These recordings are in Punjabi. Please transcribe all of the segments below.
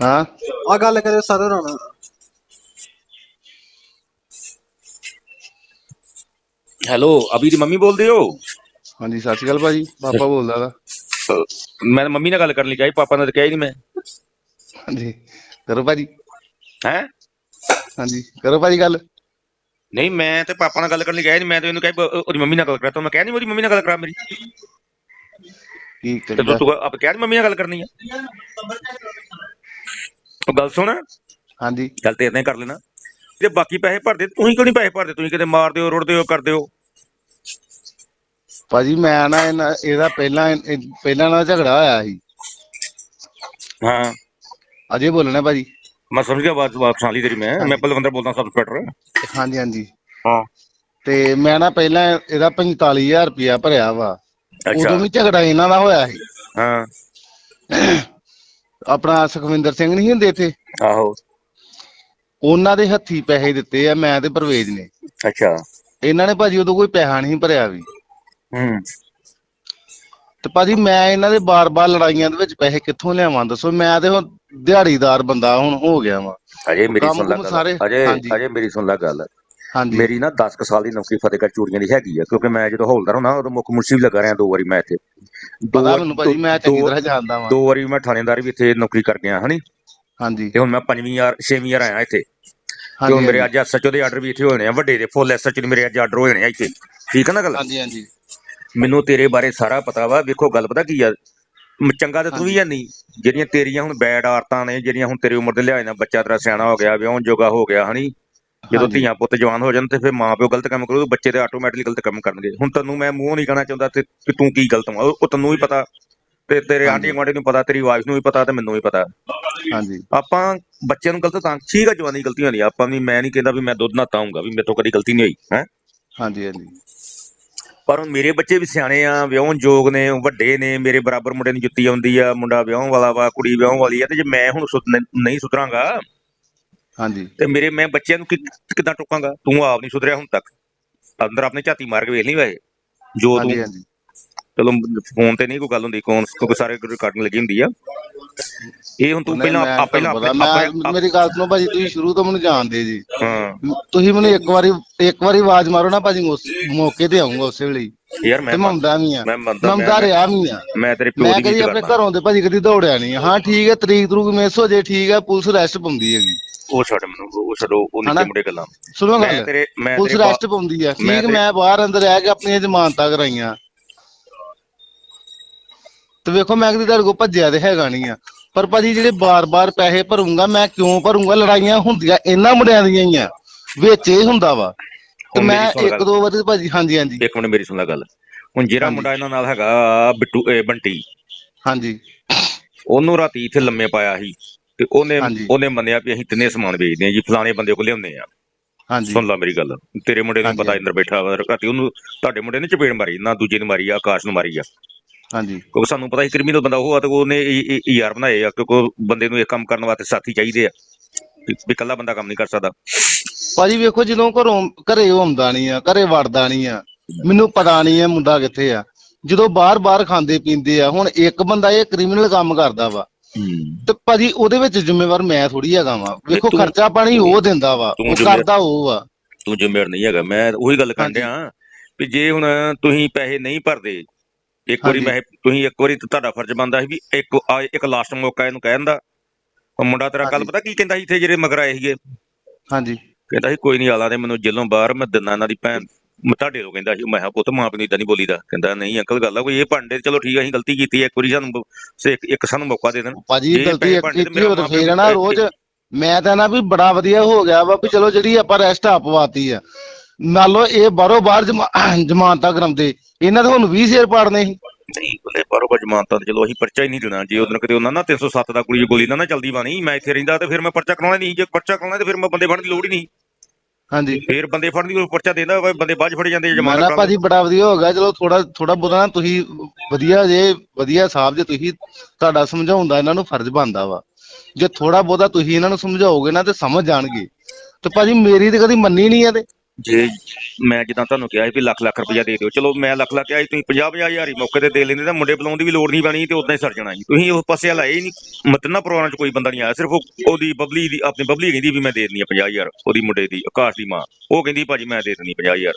ਹਾਂ? ਆ ਗੱਲ ਕਰੇ ਸਾਰੇ ਰਾਣਾ ਹੈਲੋ ਅਭੀ ਦੀ ਮੰਮੀ ਬੋਲਦੇ ਹੋ? ਹਾਂਜੀ ਸਤਿ ਸ਼੍ਰੀ ਅਕਾਲ ਭਾਜੀ। ਪਾਪਾ ਬੋਲਦਾ ਦਾ ਮੈਂ ਤਾਂ ਮੰਮੀ ਨਾਲ ਗੱਲ ਕਰਨ ਲਈ ਕਿਹਾ ਸੀ, ਪਾਪਾ ਨਾਲ ਤਾਂ ਕਿਹਾ ਹੀ ਨਹੀਂ ਮੈਂ। ਹਾਂਜੀ ਕਰੋ ਭਾਜੀ। ਹੈ? ਹਾਂਜੀ ਕਰੋ ਭਾਜੀ ਗੱਲ। ਨਹੀਂ ਮੈਂ ਤੇ ਪਾਪਾ ਨਾਲ ਗੱਲ ਕਰਨ ਲਈ ਕਿਹਾ ਹੀ ਨਹੀਂ ਮੈਂ ਤਾਂ ਇਹਨੂੰ ਕਿਹਾ ਵੀ ਉਹ- ਉਹਦੀ ਮੰਮੀ ਨਾਲ ਗੱਲ ਕਰਾ ਤਾ ਮੈਂ ਕਿਹਾ ਨਹੀਂ ਉਹਦੀ ਮੰਮੀ ਨਾਲ ਗੱਲ ਕਰਾ ਮੇਰੀ। ਕੀ ਤੇ ਕਰੀਦਾ? ਤੂੰ ਆਪ ਕਿਹਾ ਨੀ ਮੰਮੀ ਨਾਲ ਗੱਲ ਕਰਨੀ ਆ? ਗੱਲ ਸੁਣ। ਹਾਂਜੀ। ਗੱਲ ਤੇ ਇਦਾਂ ਕਰ ਲੈਣਾ। ਜੇ ਬਾਕੀ ਪੈਸੇ ਭਰਦੇ ਤੁਸੀਂ ਕਿਉਂ ਨਹੀਂ ਪੈਸੇ ਭਰਦੇ? ਤੁਸੀਂ ਕਿਤੇ ਮਾਰਦੇ ਹੋ ਰੁੜਦੇ ਹੋ ਕਰਦੇ ਹੋ। ਭਾਜੀ ਮੈਂ ਨਾ ਇਹਨਾਂ- ਇਹਦਾ ਪਹਿਲਾਂ ਇਹ- ਪਹਿਲਾਂ ਨਾਲ ਝਗੜਾ ਹੋਇਆ ਸੀ। ਹਾਂ। ਅਜੇ ਬੋਲਣਾ ਭਾਜੀ। ਮੈਂ ਸਮਝ ਗਿਆ ਬਾਤ ਬਾਤ ਸੁਣ ਲਈ ਤੇਰੀ ਮੈਂ। ਮੈਂ ਬਲਵੰਦਰ ਬੋਲਦਾ ਸਬ ਇੰਸਪੈਕਟਰ ਹਾਂਜੀ ਹਾਂਜੀ। ਹਾਂ। ਤੇ ਮੈਂ ਨਾ ਪਹਿਲਾਂ ਇਹਦਾ 45000 ਰੁਪਇਆ ਭਰਿਆ ਵਾ। ਅੱਛਾ। ਉਦੋਂ ਵੀ ਝਗੜਾ ਇਹਨਾਂ ਦਾ ਹੋਇਆ ਸੀ। ਹਾਂ। ਆਪਣਾ ਸੁਖਵਿੰਦਰ ਸਿੰਘ ਨਹੀਂ ਹੁੰਦੇ ਇੱਥੇ? ਆਹੋ। ਉਹਨਾਂ ਦੇ ਹੱਥੀ ਪੈਸੇ ਦਿੱਤੇ ਆ ਮੈਂ ਤੇ ਪਰਵੇਜ ਨੇ। ਅੱਛਾ। ਇਹਨਾਂ ਨੇ ਭਾਜੀ ਉਦੋਂ ਕੋਈ ਪੈਸਾ ਨਹੀਂ ਭਰਿਆ ਵੀ। ਹੂੰ। ਤੇ ਭਾਜੀ ਮੈਂ ਇਹਨਾਂ ਦੇ ਬਾਰ-ਬਾਰ ਲੜਾਈਆਂ ਦੇ ਵਿੱਚ ਪੈਸੇ ਕਿੱਥੋਂ ਲਿਆਵਾਂ ਦੱਸੋ? ਮੈਂ ਤੇ ਹੁਣ ਦਿਹਾੜੀਦਾਰ ਬੰਦਾ ਹੁਣ ਹੋ ਗਿਆ ਵਾਂ। ਅਜੇ ਮੇਰੀ ਸੁਣ ਲੈ ਗੱਲ। ਸਾਰੇ- ਅਜੇ ਹਾਂਜੀ। ਅਜੇ ਮੇਰੀ ਸੁਣ ਲੈ ਗੱਲ। ਹਾਂਜੀ। ਮੇਰੀ ਨਾ 10 ਕੁ ਸਾਲ ਦੀ ਨੌਕਰੀ ਫਤਿਹਗੜ੍ਹ ਚੂੜੀਆਂ ਦੀ ਹੈਗੀ ਆ ਕਿਉਂਕਿ ਮੈਂ ਜਦੋਂ ਹੌਲਦਾਰ ਹੁੰਦਾ ਉਦੋਂ ਮੁੱਖ ਮੁਨਸੀ ਵੀ ਲੱਗਾ ਰਿਹਾ ਦੋ ਵਾਰੀ ਮੈਂ ਇੱਥੇ। ਦੋ ਪਤਾ ਮੈਨੂੰ ਭਾਜੀ ਮੈਂ ਚੰਗੀ ਦੋ- ਤਰ੍ਹਾਂ ਜਾਣਦਾ ਵਾਂ। ਦੋ ਵਾਰੀ ਮੈਂ ਥਾਣੇਦਾਰ ਵੀ ਇੱਥੇ ਨੌਕਰੀ ਕਰ ਗਿਆ ਹਨੀ ਹਾਂਜੀ। ਤੇ ਹੁਣ ਮੈਂ ਪੰਜਵੀਂ ਵਾਰ ਛੇਵੀਂ ਵਾਰ ਆਇਆ ਇੱਥੇ। ਤੇ ਹਾਂਜੀ ਮੇਰੇ ਅੱਜ ਐਸਐਚਓ ਦੇ ਆਰਡਰ ਵੀ ਇੱਥੇ ਹੋਣੇ ਆ ਵੱਡੇ ਦੇ ਫੁੱਲ ਐਸਐਚਓ ਦੇ ਮੇਰੇ ਅੱਜ ਆਰਡਰ ਹੋ ਜਾਣੇ ਆ ਇੱਥੇ। ਠੀਕ ਹੈ ਨਾ ਗੱਲ? ਹਾਂਜੀ ਹਾਂਜੀ। ਮੈਨੂੰ ਤੇਰੇ ਬਾਰੇ ਸਾਰਾ ਪਤਾ ਵਾ ਵੇਖੋ ਗੱਲ ਪਤਾ ਕੀ ਆ? ਮ- ਚੰਗਾ ਤੇ ਤੂੰ ਵੀ ਹੈ ਨਹੀਂ ਜਿਹੜੀਆਂ ਤੇਰੀਆਂ ਹੁਣ ਬੈਡ ਆਰਤਾਂ ਨੇ ਜਿਹੜੀਆਂ ਹੁਣ ਤੇਰੀ ਉਮਰ ਦੇ ਲਿਹਾਜ਼ ਨਾਲ ਬੱਚਾ ਤੇਰਾ ਸਿਆਣਾ ਹੋ ਗਿਆ ਵਿਆਹਣ ਜੋਗਾ ਹੋ ਗਿਆ ਹਨੀ ਜਦੋਂ। ਧੀਆਂ ਪੁੱਤ ਜਵਾਨ ਹੋ ਜਾਣ ਤੇ ਫਿਰ ਮਾਂ ਪਿਓ ਗਲਤ ਕੰਮ ਕਰੂ ਬੱਚੇ ਤੇ ਆਟੋਮੈਟਿਕਲੀ ਗਲਤ ਕੰਮ ਕਰਨਗੇ। ਹੁਣ ਤੈਨੂੰ ਮੈਂ ਮੂੰਹੋਂ ਨਹੀਂ ਕਹਿਣਾ ਚਾਹੁੰਦਾ ਤੇ ਕਿ ਤੂੰ ਕੀ ਗਲਤ ਵਾ ਉਹ ਤੈਨੂੰ ਵੀ ਪਤਾ। ਤੇ ਤੇਰੇ। ਆਂਢੀ ਗੁਆਂਢੀ ਨੂੰ ਪਤਾ ਤੇਰੀ ਵਾਈਫ ਨੂੰ ਵੀ ਪਤਾ ਤੇ ਮੈਨੂੰ ਵੀ ਪਤਾ। ਹਾਂਜੀ। ਆਪਾਂ ਬੱਚਿਆਂ ਨੂੰ ਗਲਤ ਤਾਂ ਠੀਕ ਆ ਜਵਾਨੀ ਗਲਤੀਆਂ ਹੁੰਦੀਆਂ ਆਪਾਂ ਵੀ ਮੈਂ ਨਹੀਂ ਕਹਿੰਦਾ ਵੀ ਮੈਂ ਦੁੱਧ ਨਾ ਤਾਉਂਗਾ ਵੀ ਮੇਰੇ ਤੋਂ ਕਦੀ ਗਲਤੀ ਨਹੀਂ ਹੋਈ ਹੈ? ਹਾਂਜੀ ਹਾਂਜੀ। ਪਰ ਹੁਣ ਮੇਰੇ ਬੱਚੇ ਵੀ ਸਿਆਣੇ ਆ ਵਿਆਹਣ ਯੋਗ ਨੇ ਵੱਡੇ ਨੇ ਮੇਰੇ ਬਰਾਬਰ ਮੁੰਡੇ ਨੂੰ ਜੁੱਤੀ ਆਉਂਦੀ ਆ ਮੁੰਡਾ ਵਿਆਹਣ ਵਾਲਾ ਵਾ ਕੁੜੀ ਵਿਆਹਣ ਵਾਲੀ ਆ ਤੇ ਜੇ ਮੈਂ ਹੁਣ ਨਹੀਂ ਸੁਧਰਾਂਗਾ ਹਾਂਜੀ। ਤੇ ਮੇਰੇ ਮੈਂ ਬੱਚਿਆਂ ਨੂੰ ਕਿ- ਕਿੱਦਾਂ ਟੋਕਾਂਗਾ? ਤੂੰ ਆਪ ਨਹੀਂ ਸੁਧਰਿਆ ਹੁਣ ਤੱਕ। ਅੰਦਰ ਆਪਣੇ ਝਾਤੀ ਮਾਰ ਕੇ ਵੇਖ ਲਈ ਵਾਏ ਜੋ ਤੂੰ ਹਾਂਜੀ ਹਾਂਜੀ। ਚਲੋ ਫੋਨ ਤੇ ਨਹੀਂ ਕੋਈ ਗੱਲ ਹੁੰਦੀ ਕੌਣ ਕਿਉਂਕਿ ਸਾਰੇ ਰਿਕਾਰਡਿੰਗ ਲੱਗੀ ਹੁੰਦੀ ਆ। ਇਹ ਹੁਣ ਤੂੰ ਨਹੀਂ, ਪਹਿਲਾਂ ਮੈਂ ਪਹਿਲਾਂ ਤੁਹਾਨੂੰ ਆਪਣੇ ਪਤਾ, ਆਪਣੇ- ਮੈਂ ਮੇਰੀ ਗੱਲ ਸੁਣੋ ਭਾਜੀ ਤੁਸੀਂ ਸ਼ੁਰੂ ਤੋਂ ਮੈਨੂੰ ਜਾਣਦੇ ਜੀ। ਹਾਂ। ਤੁਸੀਂ ਮੈਨੂੰ ਇੱਕ ਵਾਰੀ ਇੱਕ ਵਾਰੀ ਆਵਾਜ਼ ਮਾਰੋ ਨਾ ਭਾਜੀ ਉਸ ਮੌਕੇ ਤੇ ਆਉਂਗਾ ਉਸੇ ਵੇਲੇ ਹੀ। ਯਾਰ ਮੈਂ ਤੇ ਮੰਮਦਾ ਵੀ ਆ। ਮੈਂ ਮੰਨਦਾ ਮੰਮਦਾ ਮੈਂ- ਰਿਹਾ ਵੀ ਆ। ਮੈਂ ਤੇਰੇ ਪਿਓ ਮੈਂ ਦੀ ਕਦੀ ਇੱਜ਼ਤ ਆਪਣੇ ਕਰਦਾ ਘਰੋਂ ਦੇ ਭਾਜੀ ਕਦੀ ਦੌੜਿਆ ਨਹੀਂ। ਹਾਂ ਠੀਕ ਹੈ ਤਰੀਕ ਤਰੂਕ ਮਿਸ ਹੋ ਜੇ ਠੀਕ ਹੈ ਪੁਲਿਸ ਅਰੈਸਟ ਪਾਉਂਦੀ ਹੈਗੀ। ਉਹ ਛੱਡ ਮੈਨੂੰ ਉਹ ਛੱਡੋ ਉਹ? ਨਿੱਕੇ ਮੁੰਡੇ ਗੱਲਾਂ। ਸੁਣੋ ਮੈਂ ਗੱਲ ਤੇਰੇ ਮੈਂ ਪੁਲਿਸ ਅਰੈਸਟ ਪਾਉਂਦੀ ਆ ਠੀਕ ਮੈਂ ਬਾਹਰ ਅੰਦਰ ਰਹਿ ਕੇ ਆਪਣੀਆਂ ਜ਼ਮਾਨਤਾਂ ਕਰਾਈਆਂ। ਤੇ ਵੇਖੋ ਮੈਂ ਕਦੀ ਤੁਹਾਡੇ ਕੋਲ ਭੱਜਿਆ ਤੇ ਹੈਗਾ ਨਹੀਂ ਆ। ਪਰ ਭਾਜੀ ਜਿਹੜੇ ਬਾਰ-ਬਾਰ ਪੈਸੇ ਭਰੂੰਗਾ ਮੈਂ ਕਿਉਂ ਭਰੂੰਗਾ? ਲੜਾਈਆਂ ਹੁੰਦੀਆਂ ਇਹਨਾਂ ਮੁੰਡਿਆਂ ਦੀਆਂ ਹੀ ਆ। ਵਿੱਚ ਇਹ ਹੁੰਦਾ ਵਾ। ਤੇ ਮੈਂ ਇੱਕ। ਦੋ ਵਾਰੀ ਭਾਜੀ ਹਾਂਜੀ ਹਾਂਜੀ। ਇੱਕ ਮਿੰਟ ਮੇਰੀ ਸੁਣ ਲੈ ਗੱਲ। ਹੁਣ ਜਿਹੜਾ। ਮੁੰਡਾ ਇਹਨਾਂ ਨਾਲ ਹੈਗਾ ਬਿੱਟੂ ਬੰਟੀ। ਹਾਂਜੀ। ਉਹਨੂੰ ਰਾਤੀ ਇੱਥੇ ਲੰਮੇ ਪਾਇਆ ਸੀ। ਤੇ ਉਹਨੇ ਹਾਂਜੀ। ਉਹਨੇ ਮੰਨਿਆ ਵੀ ਅਸੀਂ ਤਿੰਨੇ ਸਮਾਨ ਵੇਚਦੇ ਆ ਜੀ ਫਲਾਣੇ ਬੰਦੇ ਕੋਲ ਲਿਆਉਂਦੇ ਆ ਹਾਂਜੀ। ਸੁਣ ਲੈ ਮੇਰੀ ਗੱਲ ਤੇਰੇ ਮੁੰਡੇ ਨੂੰ ਹਾਂਜੀ, ਪਤਾ। ਅੰਦਰ ਬੈਠਾ ਵਾ ਰਾਤੀ ਉਹਨੂੰ ਤੁਹਾਡੇ ਮੁੰਡੇ ਨੇ ਚਪੇੜ ਮਾਰੀ ਨਾ ਦੂਜੇ ਨੂੰ ਮਾਰੀ ਆ ਆਕਾਸ਼ ਨੂੰ ਮਾਰੀ ਆ। ਹਾਂਜੀ। ਕਿਉਂਕਿ ਸਾਨੂੰ ਪਤਾ ਸੀ ਕ੍ਰਿਮੀਨਲ ਬੰਦਾ ਉਹ ਆ ਤੇ ਉਹਨੇ ਇਹ- ਇਹ- ਇਹ ਯਾਰ ਬਣਾਏ ਆ ਕਿਉਂਕਿ ਉਹ ਬੰਦੇ ਨੂੰ ਇਹ ਕੰਮ ਕਰਨ ਵਾਸਤੇ ਸਾਥੀ ਚਾਹੀਦੇ ਆ ਵੀ ਵੀ ਇਕੱਲਾ ਬੰਦਾ ਕੰਮ ਨਹੀਂ ਕਰ ਸਕਦਾ। ਭਾਜੀ ਵੇਖੋ ਜਦੋਂ ਘਰੋਂ ਘਰੇ ਉਹ ਆਉਂਦਾ ਨਹੀਂ ਆ ਘਰੇ ਵੜਦਾ ਨਹੀਂ ਆ ਮੈਨੂੰ ਪਤਾ ਨਹੀਂ ਆ ਮੁੰਡਾ ਕਿੱਥੇ ਆ। ਜਦੋਂ ਬਾਹਰ-ਬਾਹਰ ਖਾਂਦੇ ਪੀਂਦੇ ਆ ਹੁਣ ਇੱਕ ਬੰਦਾ ਇਹ ਕ੍ਰਿਮੀਨਲ ਕੰਮ ਕਰਦਾ ਵਾ ਤੇ ਭਾਜੀ ਉਹਦੇ ਵਿੱਚ ਜ਼ਿੰਮੇਵਾਰ ਮੈਂ ਥੋੜੀ ਹੈਗਾ ਵਾ। ਵੇਖੋ ਤੂੰ- ਖਰਚਾ ਪਾਣੀ ਉਹ ਦਿੰਦਾ ਵਾ ਤੂੰ ਉਹ ਜ਼ਿੰਮੇਵਾਰ- ਕਰਦਾ ਉਹ ਆ। ਤੂੰ ਜ਼ਿੰਮੇਵਾਰ ਨਹੀਂ ਹੈਗਾ। ਮੈਂ ਉਹੀ ਗੱਲ ਕਰਨ ਹਾਂਜੀ। ਡਿਆ ਵੀ ਜੇ ਹੁਣ ਤੁਸੀਂ ਪੈਸੇ ਨਹੀਂ ਭਰਦੇ ਇੱਕ ਵਾਰੀ ਹਾਂਜੀ। ਪੈਸੇ ਤੁਸੀਂ ਇੱਕ ਵਾਰੀ ਤਾਂ ਤੁਹਾਡਾ ਫਰਜ਼ ਬਣਦਾ ਸੀ ਵੀ ਇੱਕ ਆ- ਇੱਕ ਲਾਸਟ ਮੌਕਾ ਇਹਨੂੰ ਕਹਿਣ ਦਾ। ਉਹ ਮੁੰਡਾ ਤੇਰਾ ਕੱਲ ਹਾਂਜੀ। ਪਤਾ ਕੀ ਕਹਿੰਦਾ ਸੀ ਇੱਥੇ ਜਿਹੜੇ ਮਗਰ ਆਏ ਸੀਗੇ? ਹਾਂਜੀ। ਕਹਿੰਦਾ ਸੀ ਕੋਈ ਨਹੀਂ ਆਲਾ ਦੇ ਮੈਨੂੰ ਜੇਲੋਂ ਬਾਹਰ ਮੈਂ ਦਿਨਾ ਇਹਨਾਂ ਦੀ ਭੈਣ ਮੈਂ ਤੁਹਾਡੇ ਤੋਂ ਕਹਿੰਦਾ ਸੀ ਮੈਂ ਕਿਹਾ ਪੁੱਤ ਮਾਂ ਨੂੰ ਇਦਾਂ ਨਹੀਂ ਬੋਲੀਦਾ। ਕਹਿੰਦਾ ਨਹੀਂ ਅੰਕਲ ਗੱਲ ਆ ਕੋਈ ਇਹ ਭਾਂਡੇ ਚਲੋ ਠੀਕ ਆ ਅਸੀਂ ਗਲਤੀ ਕੀਤੀ ਹੈ ਇੱਕ ਵਾਰੀ ਸਾਨੂੰ ਇੱਕ- ਇੱਕ ਸਾਨੂੰ ਮੌਕਾ ਦੇ ਦੇਣ। ਭਾਜੀ ਗਲਤੀ ਇੱਕ ਤੇ ਕੀਤੀ ਮੇਰਾ ਹੋ ਤਾਂ ਮਾਂ ਫੇਰ ਪਿਓ ਨਾ ਰੋਜ਼। ਮੈਂ ਤਾਂ ਨਾ ਵੀ ਬੜਾ ਵਧੀਆ ਹੋ ਗਿਆ ਵਾ ਵੀ ਚਲੋ ਜਿਹੜੀ ਆਪਾਂ ਰੈਸਟ ਆਪਵਾਤੀ ਆ। ਮੰਨ ਲਓ ਇਹ ਬਾਹਰੋਂ ਬਾਹਰ ਜਮਾ- ਜ਼ਮਾਨਤਾਂ ਕਰਾਉਂਦੇ ਇਹਨਾਂ ਦੇ ਹੁਣ 20 ਸ਼ੇਰ ਪਾੜਨੇ ਸੀ। ਨਹੀਂ ਬਲੇ ਬਾਰੋ ਜਮਾਨਤਾਂ ਤੇ ਚਲੋ ਅਸੀਂ ਪਰਚਾ ਹੀ ਨਹੀਂ ਦੇਣਾ। ਜੇ ਉਦੋਂ ਕਿਤੇ ਉਹਨਾਂ ਨਾ 307 ਦਾ ਕੁੜੀ ਗੋਲੀ ਨਾ ਨਾ ਚੱਲਦੀ ਬਾਣੀ ਮੈਂ ਇੱਥੇ ਰਹਿੰਦਾ ਤੇ ਫਿਰ ਮੈਂ ਪਰਚਾ ਕਰਾਉਣਾ ਨਹੀਂ ਜੇ ਪਰਚਾ ਕਰਾਉਣਾ ਤੇ ਫਿਰ ਮੈਂ ਬੰਦੇ ਫੜਨ ਦੀ ਲੋੜ ਹੀ ਨਹੀਂ। ਹਾਂਜੀ। ਫਿਰ ਬੰਦੇ ਫੜਨ ਦੀ ਕੋਈ ਪਰਚਾ ਦੇਂਦਾ ਬੰਦੇ 'ਚ ਫੜੇ ਜਾਂਦੇ ਮੈਂ ਜਮਾਨਤ ਨਾ ਭਾਜੀ ਬੜਾ ਵਧੀਆ ਹੋ ਗਿਆ। ਚਲੋ ਥੋੜਾ ਥੋੜਾ ਨਾ ਤੁਸੀਂ ਵਧੀਆ ਜੇ ਵਧੀਆ ਸਾਹਿਬ ਜੇ ਤੁਸੀਂ ਤੁਹਾਡਾ ਸਮਝਾਉਂਦਾ ਇਹਨਾਂ ਨੂੰ ਫਰਜ਼ ਬਣਦਾ ਵਾ। ਜੇ ਥੋੜਾ ਬਹੁਤਾ ਤੁਸੀਂ ਇਹਨਾਂ ਨੂੰ ਸਮਝਾਓਗੇ ਨਾ ਤੇ ਸਮਝ ਜਾਣਗੇ। ਤੇ ਭਾਜੀ ਮੇਰੀ ਤੇ ਕਦੀ ਮੰਨੀ ਨਹੀਂ ਆ ਤੇ। ਜੇ ਮੈਂ ਜਿੱਦਾਂ ਤੁਹਾਨੂੰ ਕਿਹਾ ਸੀ ਵੀ ਲੱਖ ਲੱਖ ਰੁਪਇਆ ਦੇ ਦਿਓ ਚਲੋ ਮੈਂ ਲੱਖ ਲੱਖ ਕਿਹਾ ਸੀ ਤੁਸੀਂ 50 50 ਹਜ਼ਾਰ ਹੀ ਮੌਕੇ ਤੇ ਦੇ ਲੈਂਦੇ ਤਾਂ ਮੁੰਡੇ ਬੁਲਾਉਣ ਦੀ ਵੀ ਲੋੜ ਨਹੀਂ ਪੈਣੀ ਤੇ ਉਦਾਂ ਹੀ ਸਰ ਜਾਣਾ ਸੀ ਤੁਸੀਂ ਉਸ ਪਾਸੇ ਲਾਏ ਹੀ ਨਹੀਂ ਮਤਲਬ ਨਾ ਪਰਿਵਾਰਾਂ 'ਚ ਕੋਈ ਬੰਦਾ ਨਹੀਂ ਆਇਆ ਸਿਰਫ ਉਹ- ਉਹਦੀ ਬਬਲੀ ਦੀ ਆਪਣੀ ਬਬਲੀ ਕਹਿੰਦੀ ਵੀ ਮੈਂ ਦੇ ਦਿੰਦੀ ਆ 50 ਹਜ਼ਾਰ ਉਹਦੀ ਮੁੰਡੇ ਦੀ ਆਕਾਸ਼ ਦੀ ਮਾਂ। ਉਹ ਕਹਿੰਦੀ ਭਾਜੀ ਮੈਂ ਦੇ ਦਿੰਦੀ 50 ਹਜ਼ਾਰ।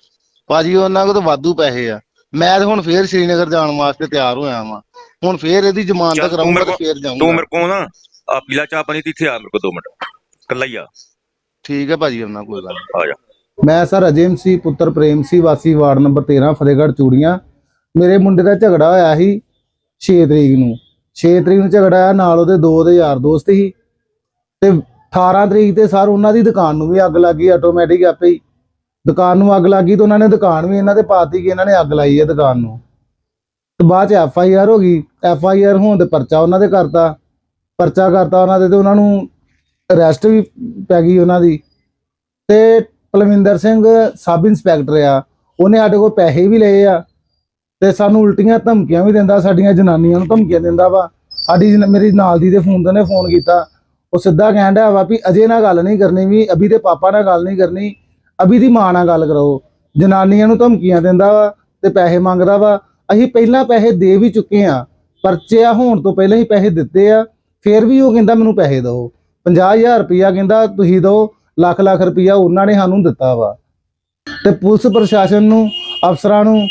ਭਾਜੀ ਉਹਨਾਂ ਕੋਲ ਤਾਂ ਵਾਧੂ ਪੈਸੇ ਆ। ਮੈਂ ਤਾਂ ਹੁਣ ਫੇਰ ਸ਼੍ਰੀਨਗਰ ਜਾਣ ਵਾਸਤੇ ਤਿਆਰ ਹੋਇਆ ਵਾਂ। ਹੁਣ ਫੇਰ ਇਹਦੀ ਜ਼ਮਾਨਤ ਤੂੰ ਕਰਾਉਂਗਾ ਤੇ ਕੋਲ- ਫੇਰ ਤੂੰ ਜਾਊਂਗਾ ਮੇਰੇ ਕੋਲ ਨਾ ਆ ਪੀਲਾ ਚਾਹ ਪਾਣੀ ਤੇ ਇੱਥੇ ਆ ਮੇਰੇ ਕੋਲ 2 ਮਿੰਟ। ਕੱਲਾ ਹੀ ਆ। ਠੀਕ ਹੈ ਭਾਜੀ ਉਹਨਾਂ ਕੋਈ ਗੱਲ ਨੀ। ਆ ਜਾ। ਮੈਂ ਸਰ ਅਜੇਮ ਸੀ ਪੁੱਤਰ ਪ੍ਰੇਮ ਸੀ, ਵਾਸੀ ਵਾਰਡ ਨੰਬਰ 13 ਫਤਿਹਗੜ੍ਹ ਚੂੜੀਆਂ। ਮੇਰੇ ਮੁੰਡੇ ਦਾ ਝਗੜਾ ਹੋਇਆ ਸੀ 6 ਤਰੀਕ ਨੂੰ। 6 ਤਰੀਕ ਨੂੰ ਝਗੜਾ ਹੋਇਆ, ਨਾਲ ਉਹਦੇ ਦੋ ਦੇ ਯਾਰ ਦੋਸਤ ਸੀ। ਤੇ 18 ਤਰੀਕ ਤੇ ਸਰ ਉਹਨਾਂ ਦੀ ਦੁਕਾਨ ਨੂੰ ਵੀ ਅੱਗ ਲੱਗ ਗਈ ਆਟੋਮੈਟਿਕ ਆਪੇ ਹੀ। ਦੁਕਾਨ ਨੂੰ ਅੱਗ ਲੱਗ ਗਈ ਤੇ ਉਹਨਾਂ ਨੇ ਦੁਕਾਨ ਵੀ ਇਹਨਾਂ ਦੇ ਪਾਤੀ ਕਿ ਇਹਨਾਂ ਨੇ ਅੱਗ ਲਾਈ ਹੈ ਦੁਕਾਨ ਨੂੰ। ਤੇ ਬਾਅਦ ਚ ਐਫ ਆਈ ਆਰ ਹੋ ਗਈ। ਐਫ ਆਈ ਆਰ ਹੋਣ ਤੇ ਪਰਚਾ ਉਹਨਾਂ ਦੇ ਕਰਤਾ। ਪਰਚਾ ਕਰਤਾ ਉਹਨਾਂ ਦੇ ਤੇ ਉਹਨਾਂ ਨੂੰ ਅਰੈਸਟ ਵੀ ਪੈ ਗਈ ਉਹਨਾਂ ਦੀ। ਤੇ ਪਲਵਿੰਦਰ ਸਿੰਘ ਸਬ ਇੰਸਪੈਕਟਰ ਆ, ਉਹਨੇ ਸਾਡੇ ਕੋਲ ਪੈਸੇ ਵੀ ਲਏ ਆ ਤੇ ਸਾਨੂੰ ਉਲਟੀਆਂ ਧਮਕੀਆਂ ਵੀ ਦਿੰਦਾ, ਸਾਡੀਆਂ ਜਨਾਨੀਆਂ ਨੂੰ ਧਮਕੀਆਂ ਦਿੰਦਾ ਵਾ। ਸਾਡੀ ਮੇਰੀ ਨਾਲ ਦੀ ਦੇ ਫੋਨ ਤੇ ਨੇ ਫੋਨ ਕੀਤਾ। ਉਹ ਸਿੱਧਾ ਕਹਿਣ ਡਿਆ ਵਾ ਵੀ ਅਜੇ ਨਾਲ ਗੱਲ ਨਹੀਂ ਕਰਨੀ ਵੀ, ਅਭੀ ਦੇ ਪਾਪਾ ਨਾਲ ਗੱਲ ਨਹੀਂ ਕਰਨੀ, ਅਭੀ ਦੀ ਮਾਂ ਨਾਲ ਗੱਲ ਕਰਾਓ ਜਨਾਨੀਆਂ ਨੂੰ ਧਮਕੀਆਂ ਦਿੰਦਾ ਵਾ ਤੇ ਪੈਸੇ ਮੰਗਦਾ ਵਾ। ਅਸੀਂ ਪਹਿਲਾਂ ਪੈਸੇ ਦੇ ਵੀ ਚੁੱਕੇ ਆ ਪਰਚਿਆ ਹੋਣ ਤੋਂ ਪਹਿਲਾਂ ਹੀ ਪੈਸੇ ਦਿੱਤੇ ਆ, ਫਿਰ ਵੀ ਉਹ ਕਹਿੰਦਾ ਮੈਨੂੰ ਪੈਸੇ ਦਿਓ। 50000 ਰੁਪਇਆ ਕਹਿੰਦਾ ਤੁਸੀਂ ਦਿਓ ਲੱਖ ਲੱਖ ਰੁਪਇਆ ਉਹਨਾਂ ਨੇ ਸਾਨੂੰ ਦਿੱਤਾ ਵਾ। ਤੇ ਪੁਲਿਸ ਪ੍ਰਸ਼ਾਸਨ ਨੂੰ, ਅਫਸਰਾਂ ਨੂੰ,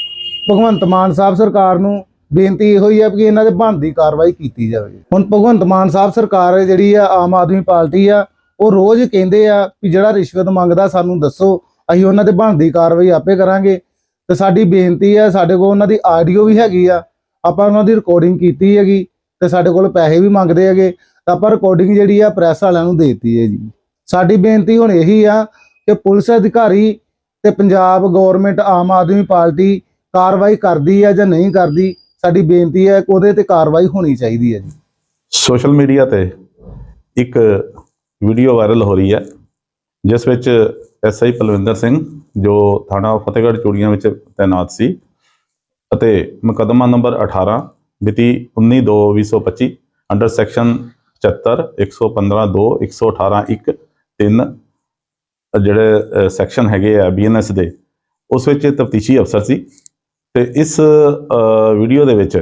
ਭਗਵੰਤ ਮਾਨ ਸਾਹਿਬ ਸਰਕਾਰ ਨੂੰ ਬੇਨਤੀ ਇਹੋ ਹੀ ਹੈ ਕਿ ਇਹਨਾਂ ਦੇ ਬਣਦੀ ਕਾਰਵਾਈ ਕੀਤੀ ਜਾਵੇ। ਹੁਣ ਭਗਵੰਤ ਮਾਨ ਸਾਹਿਬ ਸਰਕਾਰ ਜਿਹੜੀ ਆ, ਆਮ ਆਦਮੀ ਪਾਰਟੀ ਆ, ਉਹ ਰੋਜ਼ ਕਹਿੰਦੇ ਆ ਕਿ ਜਿਹੜਾ ਰਿਸ਼ਵਤ ਮੰਗਦਾ ਸਾਨੂੰ ਦੱਸੋ, ਅਸੀਂ ਉਹਨਾਂ ਤੇ ਬਣਦੀ ਕਾਰਵਾਈ ਆਪੇ ਕਰਾਂਗੇ। ਤੇ ਸਾਡੀ ਬੇਨਤੀ ਆ, ਸਾਡੇ ਕੋਲ ਉਹਨਾਂ ਦੀ ਆਡੀਓ ਵੀ ਹੈਗੀ ਆ, ਆਪਾਂ ਉਹਨਾਂ ਦੀ ਰਿਕਾਰਡਿੰਗ ਕੀਤੀ ਹੈਗੀ, ਤੇ ਸਾਡੇ ਕੋਲ ਪੈਸੇ ਵੀ ਮੰਗਦੇ ਹੈਗੇ, ਤਾਂ ਆਪਾਂ ਰਿਕਾਰਡਿੰਗ ਜਿਹੜੀ ਆ ਪ੍ਰੈਸ ਵਾਲਿਆਂ ਨੂੰ ਦੇ ਦਿੱਤੀ ਹੈ ਜੀ। ਸਾਡੀ ਬੇਨਤੀ ਹੁਣ ਇਹੀ ਆ ਕਿ ਪੁਲਿਸ ਅਧਿਕਾਰੀ ਤੇ ਪੰਜਾਬ ਗਵਰਨਮੈਂਟ, ਆਮ ਆਦਮੀ ਪਾਰਟੀ ਕਾਰਵਾਈ ਕਰਦੀ ਹੈ ਜਾਂ ਨਹੀਂ ਕਰਦੀ, ਸਾਡੀ ਬੇਨਤੀ ਹੈ ਕਿ ਉਹਦੇ ਤੇ ਕਾਰਵਾਈ ਹੋਣੀ ਚਾਹੀਦੀ ਹੈ ਜੀ। ਸੋਸ਼ਲ ਮੀਡੀਆ ਤੇ ਇੱਕ ਵੀਡੀਓ ਵਾਇਰਲ ਹੋ ਰਹੀ ਹੈ, ਜਿਸ ਵਿੱਚ ਐਸਆਈ ਪਲਵਿੰਦਰ ਸਿੰਘ, ਜੋ ਥਾਣਾ ਫਤਿਹਗੜ੍ਹ ਚੂੜੀਆਂ ਵਿੱਚ ਤਾਇਨਾਤ ਸੀ, ਅਤੇ ਮੁਕੱਦਮਾ ਨੰਬਰ 18 ਮਿਤੀ 19/2/2025 ਅੰਡਰ ਸੈਕਸ਼ਨ 75 115 2 118 1 ਤਿੰਨ ਜਿਹੜੇ ਸੈਕਸ਼ਨ ਹੈਗੇ ਆ ਬੀਐਨਐਸ ਦੇ, ਉਸ ਵਿੱਚ ਤਫਤੀਸ਼ੀ ਅਫਸਰ ਸੀ ਤੇ ਇਸ ਵੀਡੀਓ ਦੇ ਵਿੱਚ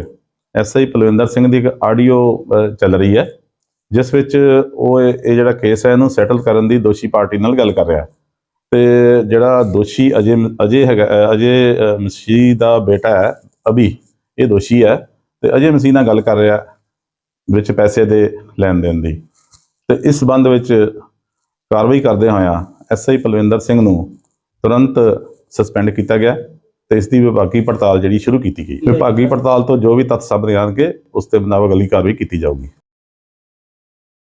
ਐਸਆਈ ਪਲਵਿੰਦਰ ਸਿੰਘ ਦੀ ਇੱਕ ਆਡੀਓ ਚੱਲ ਰਹੀ ਹੈ, ਜਿਸ ਵਿੱਚ ਉਹ ਇਹ ਜਿਹੜਾ ਕੇਸ ਹੈ ਇਹਨੂੰ ਸੈਟਲ ਕਰਨ ਦੀ ਦੋਸ਼ੀ ਪਾਰਟੀ ਨਾਲ ਗੱਲ ਕਰ ਰਿਹਾ। ਹੈ ਤੇ ਜਿਹੜਾ ਦੋਸ਼ੀ ਅਜੇ ਅਜੇ ਹੈਗਾ ਅਜੇ ਮਸੀਹ ਦਾ ਬੇਟਾ ਹੈ, ਅਭੀ, ਇਹ ਦੋਸ਼ੀ ਹੈ ਤੇ ਅਜੇ ਮਸੀਹ ਨਾਲ ਗੱਲ ਕਰ ਰਿਹਾ ਵਿੱਚ ਪੈਸੇ ਦੇ ਲੈਣ ਦੇਣ ਦੀ। ਤੇ ਇਸ ਸੰਬੰਧ ਵਿੱਚ ਕਾਰਵਾਈ ਕਰਦੇ ਹੋਇਆਂ ਐਸਆਈ ਪਲਵਿੰਦਰ ਸਿੰਘ ਨੂੰ ਤੁਰੰਤ ਸਸਪੈਂਡ ਕੀਤਾ ਗਿਆ ਤੇ ਇਸ ਦੀ ਵਿਭਾਗੀ ਪੜਤਾਲ ਜਿਹੜੀ ਸ਼ੁਰੂ ਕੀਤੀ ਗਈ। ਵਿਭਾਗੀ ਪੜਤਾਲ ਤੋਂ ਜੋ ਵੀ ਤੱਥ ਸਾਹਮਣੇ ਆਣਗੇ ਉਸ ਤੇ ਮੁਤਾਬਕ ਅਗਲੀ ਕਾਰਵਾਈ ਕੀਤੀ ਜਾਊਗੀ।